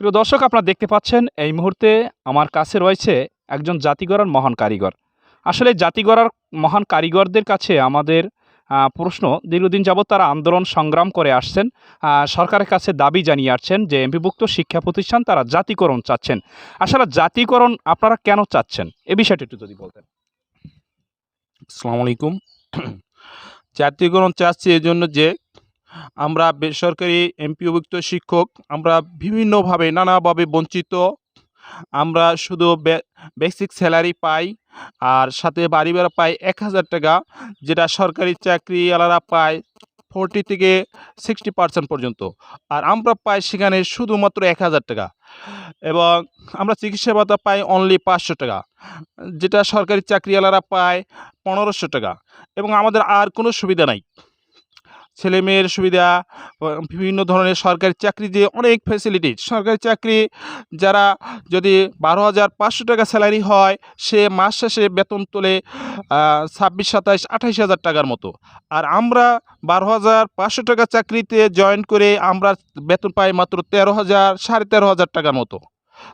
প্রিয় দর্শক, আপনারা দেখতে পাচ্ছেন, এই মুহূর্তে আমার কাছে রয়েছে একজন জাতিগড়ার মহান কারিগর। আসলে জাতিগড়ার মহান কারিগরদের কাছে আমাদের প্রশ্ন, দীর্ঘদিন যাবৎ তারা আন্দোলন সংগ্রাম করে আসছেন সরকারের কাছে দাবি জানিয়ে আসছেন যে এমপিভুক্ত শিক্ষা প্রতিষ্ঠান তারা জাতিকরণ চাচ্ছেন। আসলে জাতিকরণ আপনারা কেন চাচ্ছেন? এ বিষয়টি একটু যদি বলতেন। আসসালামু আলাইকুম। জাতীয়করণ চাচ্ছি এই জন্য যে আমরা বেসরকারি এমপিওভুক্ত শিক্ষক, আমরা বিভিন্নভাবে নানাভাবে বঞ্চিত। আমরা শুধু বেসিক স্যালারি পাই আর সাথে বাড়ি ভাড়া পাই এক হাজার টাকা, যেটা সরকারি চাকরিওয়ালারা পায় ফোরটি থেকে সিক্সটি পার্সেন্ট পর্যন্ত। আর আমরা পাই সেখানে শুধুমাত্র এক হাজার টাকা এবং আমরা চিকিৎসা ভাতা পাই অনলি পাঁচশো টাকা, যেটা সরকারি চাকরিওয়ালারা পায় পনেরোশো টাকা এবং আমাদের আর কোনো সুবিধা নাই। ছেলে মেয়ের সুবিধা বিভিন্ন ধরনের সরকারি চাকরি যে অনেক ফ্যাসিলিটি সরকারি চাকরি যারা যদি বারো হাজার পাঁচশো টাকা স্যালারি হয়, সে মাস শেষে বেতন তোলে ছাব্বিশ, সাতাইশ, আঠাইশ হাজার টাকার মতো। আর আমরা বারো হাজার পাঁচশো টাকা চাকরিতে জয়েন করে আমরা বেতন পাই মাত্র তেরো হাজার, সাড়ে তেরো হাজার টাকার মতো।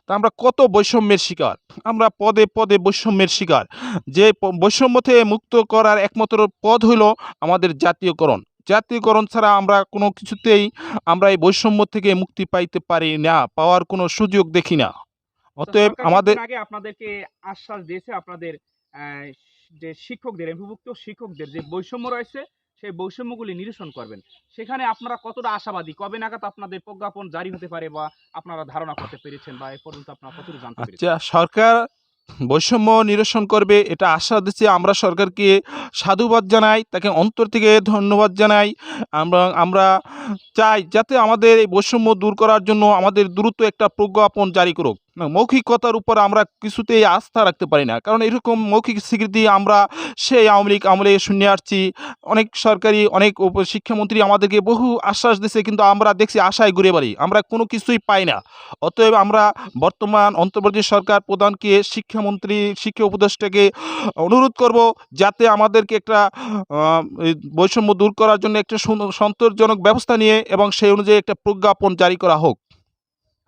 তা আমরা কত বৈষম্যের শিকার? আমরা পদে পদে বৈষম্যের শিকার। যে বৈষম্য থেকে মুক্ত করার একমাত্র পদ হইল আমাদের জাতীয়করণ। জাতীয়করণ ছাড়া আমরা কোনো কিছুতেই আমরা এই বৈষম্য থেকে মুক্তি পাইতে পারি না পাওয়ার কোনো সুযোগ দেখি না। অতএব আমাদের আগে আপনাদেরকে আশ্বাস দিয়েছে আপনাদের যে শিক্ষকদের এমপিভুক্ত শিক্ষকদের যে বৈষম্য রয়েছে সেই বৈষম্যগুলি নিরসন করবেন। সেখানে আপনারা কতটা আশাবাদী? কবে নাগাদ আপনাদের প্রজ্ঞাপন জারি হতে পারে বা আপনারা ধারণা করতে পেরেছেন বা এ পর্যন্ত আপনারা কতটুকু জানতে পেরেছেন? আচ্ছা সরকার বৈষম্য নিরসন করবে, এটা আশা দিচ্ছি আমরা সরকারকে সাধুবাদ জানাই, তাকে অন্তর থেকে ধন্যবাদ জানাই। আমরা আমরা চাই যাতে আমাদের এই বৈষম্য দূর করার জন্য আমাদের দ্রুত একটা প্রজ্ঞাপন জারি করুক। না, মৌখিকতার উপর আমরা কিছুতেই আস্থা রাখতে পারি না। কারণ এরকম মৌখিক স্বীকৃতি আমরা সেই আওয়ামী লীগ আমলে শুনে আসছি। অনেক সরকারি অনেক শিক্ষামন্ত্রী আমাদেরকে বহু আশ্বাস দিছে কিন্তু আমরা দেখছি আশায় ঘুরে বাড়ি আমরা কোনো কিছুই পাই না। অতএব আমরা বর্তমান অন্তর্বর্তী সরকার প্রধানকে শিক্ষামন্ত্রী শিক্ষা উপদেষ্টাকে অনুরোধ করব যাতে আমাদেরকে একটা বৈষম্য দূর করার জন্য একটা সন্তোষজনক ব্যবস্থা নিয়ে এবং সেই অনুযায়ী একটা প্রজ্ঞাপন জারি করা হোক।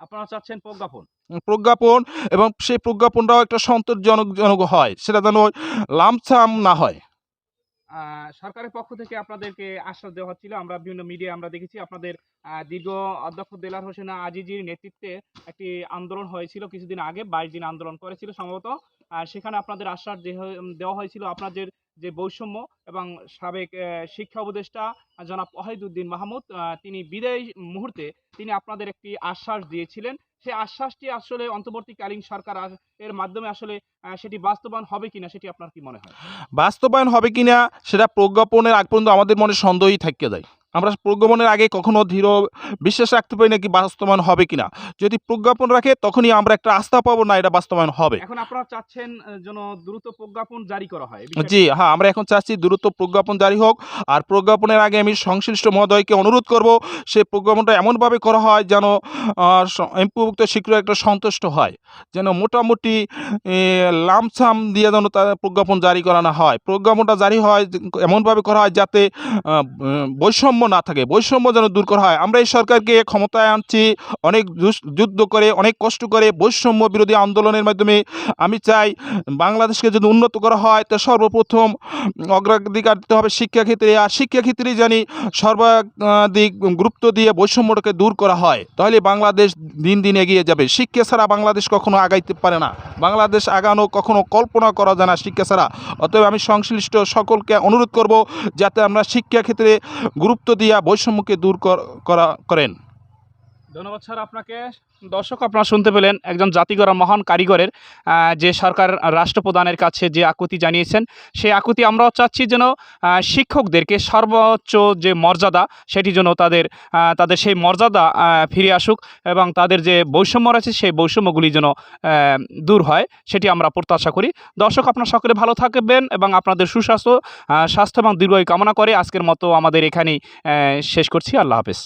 আপনারা চাচ্ছেন প্রজ্ঞাপন? প্রজ্ঞাপন এবং সেই প্রজ্ঞাপনটাও একটা সন্তোষজনক জনক হয় সেটা যেন লামসাম না হয়। সরকারের পক্ষ থেকে আপনাদেরকে আশ্বাস দেওয়া হচ্ছিল আমরা বিভিন্ন মিডিয়া আমরা দেখেছি আপনাদের দীর্ঘ অধ্যক্ষ দেলার হোসেন আজিজির নেতৃত্বে একটি আন্দোলন হয়েছিল কিছুদিন আগে বাইশ দিন আন্দোলন করেছিল সম্ভবত। আর সেখানে আপনাদের আশ্বাস দেওয়া হয়েছিল আপনাদের যে বৈষম্য এবং সাবেক শিক্ষা উপদেষ্টা জনাব ওয়াহিদুদ্দিন মাহমুদ তিনি বিদায় মুহূর্তে তিনি আপনাদের একটি আশ্বাস দিয়েছিলেন। সে আশ্বাসটি আসলে অন্তর্বর্তীকালীন সরকার এর মাধ্যমে আসলে সেটি বাস্তবায়ন হবে কিনা সেটি আপনার কি মনে হয়? বাস্তবায়ন হবে কিনা সেটা প্রজ্ঞাপনের আগ পর্যন্ত আমাদের মনে সন্দেহই থাকতে যায়। আমরা প্রজ্ঞাপনের আগে কখনো ধীর বিশ্বাস রাখতে পারি না কি বাস্তবায়ন হবে কিনা। যদি প্রজ্ঞাপন রাখে তখনই আমরা একটা আস্থা পাবো না এটা বাস্তবায়ন হবে। এখন আপনারা চাচ্ছেন যেন দ্রুত প্রজ্ঞাপন জারি করা হয়। জি হ্যাঁ আমরা এখন চাচ্ছি দ্রুত প্রজ্ঞাপন জারি হোক। আর প্রজ্ঞাপনের আগে আমি সংশ্লিষ্ট মহোদয়কে অনুরোধ করব সেই প্রজ্ঞাপনটা এমনভাবে করা হয় যেন এমপিভুক্ত শিক্ষক একটা সন্তুষ্ট হয়। যেন মোটামুটি লামসাম দিয়ে যেন তার প্রজ্ঞাপন জারি করানো হয়। প্রজ্ঞাপনটা জারি হয় এমনভাবে করা হয় যাতে বৈষম্য না থাকে। বৈষম্য যেন দূর করা হয়। আমরা এই সরকারকে ক্ষমতায় আনছি, অনেক যুদ্ধ করে, অনেক কষ্ট করে বৈষম্য বিরোধী আন্দোলনের মাধ্যমে। আমি চাই বাংলাদেশকে যদি উন্নত করা হয়, তা সর্বপ্রথম অগ্রাধিকার দিতে হবে শিক্ষাক্ষেত্রে। আর শিক্ষাক্ষেত্রে জানি সর্বাধিক গুরুত্ব দিয়ে বৈষম্যটাকে দূর করা হয়। তাহলে বাংলাদেশ দিন দিন এগিয়ে যাবে। শিক্ষা ছাড়া বাংলাদেশ কখনো আগাইতে পারে না। বাংলাদেশ আগানো কখনো কল্পনা করা যায় না শিক্ষা ছাড়া। অতএব আমি সংশ্লিষ্ট সকলকে অনুরোধ করব, যাতে আমরা শিক্ষাক্ষেত্রে গুরুত্ব দিয়া বৈষম্যকে দূর কর- করা করেন। ধন্যবাদ স্যার আপনাকে। দর্শক, আপনারা শুনতে পেলেন একজন জাতিগড়া মহান কারিগরের যে সরকার রাষ্ট্রপ্রধানের কাছে যে আকুতি জানিয়েছেন, সেই আকুতি আমরাও চাচ্ছি যেন শিক্ষকদেরকে সর্বোচ্চ যে মর্যাদা, সেটি যেন তাদের তাদের সেই মর্যাদা ফিরে আসুক এবং তাদের যে বৈষম্য রয়েছে, সেই বৈষম্যগুলি যেন দূর হয়, সেটি আমরা প্রত্যাশা করি। দর্শক, আপনারা সকলে ভালো থাকবেন এবং আপনাদের সুস্বাস্থ্য স্বাস্থ্য এবং দীর্ঘায়ু কামনা করে আজকের মতো আমাদের এখানেই শেষ করছি। আল্লাহ হাফেজ।